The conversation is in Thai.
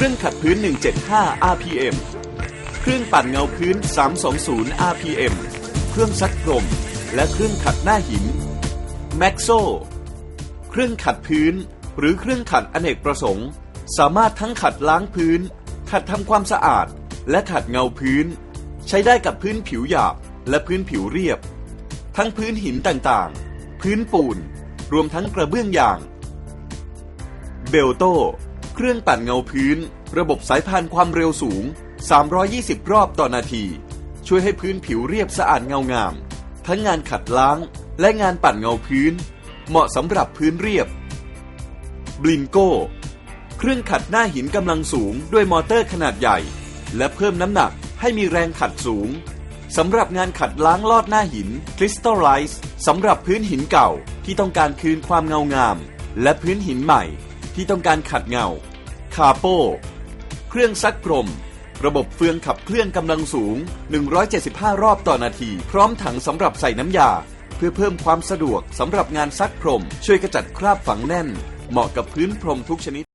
เครื่องขัดพื้น 175 RPM เครื่องปั่นเงาพื้น 320 RPM เครื่องซักพรม และเครื่องขัดหน้าหิน Maxo เครื่องขัดพื้น หรือเครื่องขัดอเนกประสงค์ สามารถทั้งขัดล้างพื้น ขัดทำความสะอาด และขัดเงาพื้น ใช้ได้กับพื้นผิวหยาบและพื้นผิวเรียบ ทั้งพื้นหินต่างๆ พื้นปูน รวมทั้งกระเบื้องยาง เบลโต เครื่องปั่นเงาพื้น ระบบสายพานความเร็วสูง 320 รอบต่อนาที ช่วยให้พื้นผิวเรียบสะอาดเงางาม ทั้งงานขัดล้างและงานปั่นเงาพื้น เหมาะสำหรับพื้นเรียบบลินโก้เครื่องขัดหน้าหินกำลังสูงด้วยมอเตอร์ขนาดใหญ่ และเพิ่มน้ำหนักให้มีแรงขัดสูงสำหรับงานขัดล้างลอดหน้าหินคริสตัลไลซ์สำหรับพื้นหินเก่าที่ต้องการคืนความเงางาม และพื้นหินใหม่ ที่ต้องการขัดเงา คาโป เครื่องซักพรมระบบเฟืองขับเคลื่อนกำลังสูง 175 รอบต่อนาที พร้อมถังสำหรับใส่น้ำยา เพื่อเพิ่มความสะดวกสำหรับงานซักพรม ช่วยกระจัดคราบฝังแน่น เหมาะกับพื้นพรมทุกชนิด